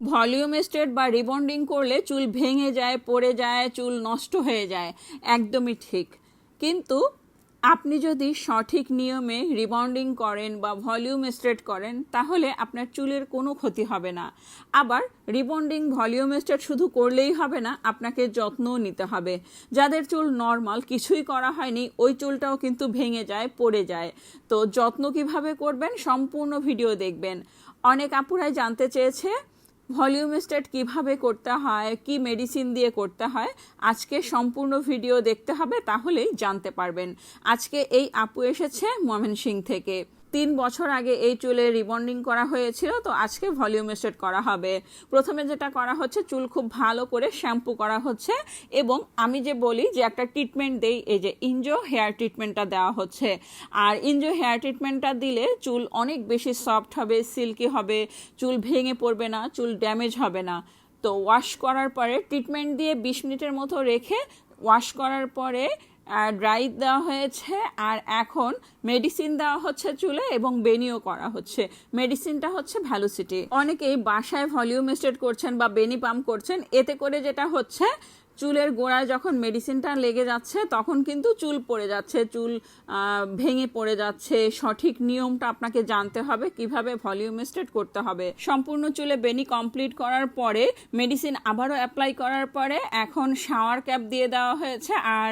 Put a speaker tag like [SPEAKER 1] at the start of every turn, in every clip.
[SPEAKER 1] Volume state বা rebonding করলে চুল ভেঙে যায়, পড়ে যায়, চুল নষ্ট হয়ে যায়। একদমই ঠিক। কিন্তু আপনি যদি সঠিক নিয়মে রিবন্ডিং করেন বা ভলিউম স্ট্রেট করেন, তাহলে আপনার চুলের কোনো ক্ষতি হবে না। আবার রিবন্ডিং ভলিউম স্ট্রেট শুধু করলেই হবে না, আপনাকে যত্নও নিতে হবে। যাদের চুল নর্মাল, কিছুই করা হয়নি, ওই চুলটাও কিন্তু ভেঙে যায়, পড়ে যায়। তো যত্ন কীভাবে করবেন, সম্পূর্ণ ভিডিও দেখবেন। অনেক আপুরাই জানতে চেয়েছে ভলিউম স্টেট কীভাবে করতে হয়, কি মেডিসিন দিয়ে করতে হয়, আজকে সম্পূর্ণ ভিডিও দেখতে হবে, তাহলেই জানতে পারবেন। আজকে এই আপু এসেছে ময়মনসিং থেকে। তিন বছর আগে এই চুলে রিবন্ডিং করা হয়েছিল, তো আজকে ভলিউম স্টেট করা হবে। প্রথমে যেটা করা হচ্ছে, চুল খুব ভালো করে শ্যাম্পু করা হচ্ছে এবং আমি যে বলি যে একটা ট্রিটমেন্ট দেই, এই যে ইনজো হেয়ার ট্রিটমেন্টটা দেওয়া হচ্ছে। আর ইনজো হেয়ার ট্রিটমেন্টটা দিলে চুল অনেক বেশি সফট হবে, সিল্কি হবে, চুল ভেঙে পড়বে না, চুল ড্যামেজ হবে না। তো ওয়াশ করার পরে, ট্রিটমেন্ট দিয়ে বিশ মিনিটের মতো রেখে ওয়াশ করার পরে ড্রাই দেওয়া হয়েছে, আর এখন মেডিসিন দেওয়া হচ্ছে চুলে এবং বেনিও করা হচ্ছে। মেডিসিনটা হচ্ছে ভ্যালুসিটি অনেকেই বাসায় ভলিউম স্টেট করছেন বা বেনি পাম্প করছেন, এতে করে যেটা হচ্ছে চুলের গোড়ায় যখন মেডিসিনটা লেগে যাচ্ছে, তখন কিন্তু চুল পড়ে যাচ্ছে, চুল ভেঙে পড়ে যাচ্ছে। সঠিক নিয়মটা আপনাকে জানতে হবে, কীভাবে ভলিউম স্টেট করতে হবে। সম্পূর্ণ চুলে বেনি কমপ্লিট করার পরে মেডিসিন আবারও অ্যাপ্লাই করার পরে, এখন শাওয়ার ক্যাপ দিয়ে দেওয়া হয়েছে আর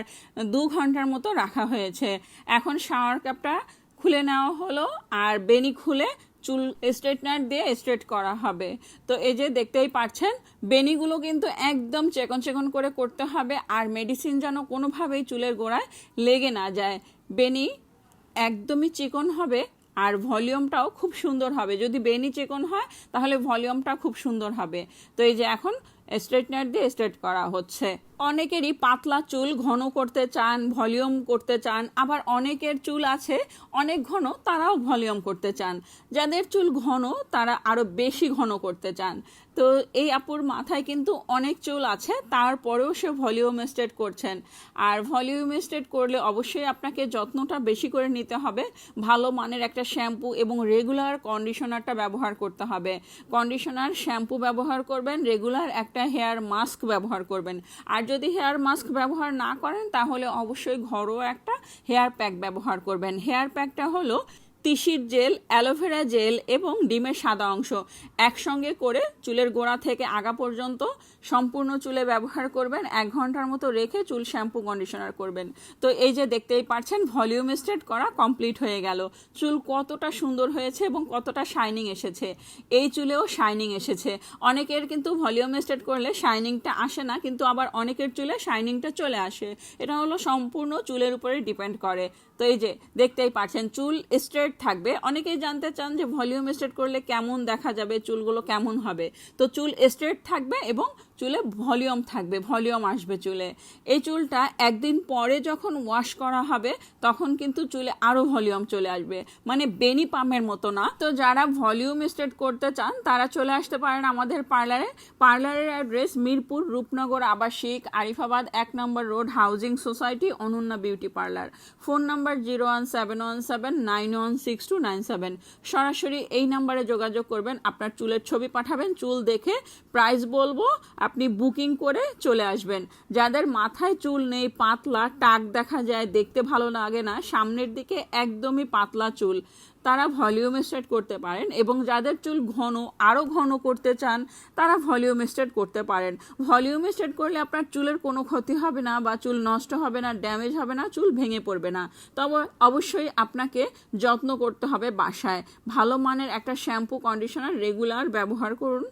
[SPEAKER 1] দু ঘণ্টার মতো রাখা হয়েছে। এখন শাওয়ার ক্যাপটা খুলে নেওয়া হলো আর বেনি খুলে চুল স্ট্রেটনার দিয়ে স্ট্রেট করা হবে। তো এই যে দেখতেই পাচ্ছেন, বেনিগুলো কিন্তু একদম চেকন চেকন করে করতে হবে, আর মেডিসিন যেন কোনোভাবেই চুলের গোড়ায় লেগে না যায়। বেনি একদমই চিকন হবে, আর ভলিউমটাও খুব সুন্দর হবে। যদি বেনি চিকন হয়, তাহলে ভলিউমটা খুব সুন্দর হবে। তো এই যে এখন স্ট্রেটনার দিয়ে স্ট্রেট করা হচ্ছে। অনেকেরই পাতলা চুল ঘন করতে চান, ভলিউম করতে চান, আবার অনেকের চুল আছে, অনেক ঘন তারাও ভলিউম করতে চান। যাদের চুল ঘন, তারা আরও বেশি ঘন করতে চান। তো এই আপুর মাথায় কিন্তু অনেক চুল আছে, তারপরেও সে ভলিউম স্টেট করছেন। আর ভলিউম স্টেট করলে অবশ্যই আপনাকে যত্নটা বেশি করে নিতে হবে। ভালো মানের একটা শ্যাম্পু এবং রেগুলার কন্ডিশনারটা ব্যবহার করতে হবে। কন্ডিশনার শ্যাম্পু ব্যবহার করবেন, রেগুলার একটা হেয়ার মাস্ক ব্যবহার করবেন। আর যদি হেয়ার মাস্ক ব্যবহার না করেন, তাহলে অবশ্যই ঘরোয়া একটা হেয়ার প্যাক ব্যবহার করবেন। হেয়ার প্যাকটা হলো তিসির জেল, অ্যালোভেরা জেল এবং ডিমের সাদা অংশ। একসঙ্গে করে চুলের গোড়া থেকে আগা পর্যন্ত সম্পূর্ণ চুলে ব্যবহার করবেন, এক ঘণ্টার মতো রেখে চুল শ্যাম্পু কন্ডিশনার করবেন। তো এই যে দেখতেই পাচ্ছেন, ভলিউম স্টেট করা কমপ্লিট হয়ে গেল। চুল কতটা সুন্দর হয়েছে এবং কতটা শাইনিং এসেছে। এই চুলেও শাইনিং এসেছে। অনেকের কিন্তু ভলিউম স্টেট করলে শাইনিংটা আসে না, কিন্তু আবার অনেকের চুলে শাইনিংটা চলে আসে। এটা হলো সম্পূর্ণ চুলের উপরে ডিপেন্ড করে। তো এই যে দেখতেই পাচ্ছেন, চুল স্ট্রেট থাকবে। অনেকেই জানতে চান যে ভলিউম স্ট্রেট করলে কেমন দেখা যাবে, চুলগুলো কেমন হবে। তো চুল স্ট্রেট থাকবে এবং চুলে ভলিউম থাকবে, ভলিউম আসবে চুলে। এই চুলটা একদিন পরে যখন ওয়াশ করা হবে, তখন কিন্তু চুলে আরও ভলিউম চলে আসবে। মানে বেনি পামের মতো না। তো যারা ভলিউম স্ট্রেট করতে চান, তারা চলে আসতে পারেন আমাদের পার্লারে। পার্লারের অ্যাড্রেস মিরপুর রূপনগর আবাসিক, আরিফাবাদ এক নম্বর road, housing society, Ananya beauty parlour. Phone number zero one seven one seven nine one six two nine seven. সরাসরি এই নাম্বারে যোগাযোগ করবেন, আপনার চুলের ছবি পাঠাবেন, চুল দেখে প্রাইস বলব, আপনি বুকিং করে চলে আসবেন। যাদের মাথায় চুল নেই, পাতলা, টাক দেখা যায়, দেখতে ভালো লাগে না, সামনের দিকে একদমই পাতলা চুল। তারা ভলিউম স্টেট করতে পারেন এবং যাদের চুল ঘন আরও ঘন করতে চান, তারা ভলিউম স্টেট করতে পারেন। ভলিউম স্টেট করলে আপনার চুলের কোনো ক্ষতি হবে না বা চুল নষ্ট হবে না, ড্যামেজ হবে না, চুল ভেঙে পড়বে না। তবে অবশ্যই আপনাকে যত্ন করতে হবে বাসায়। ভালো মানের একটা শ্যাম্পু, কন্ডিশনার, রেগুলার ব্যবহার করুন।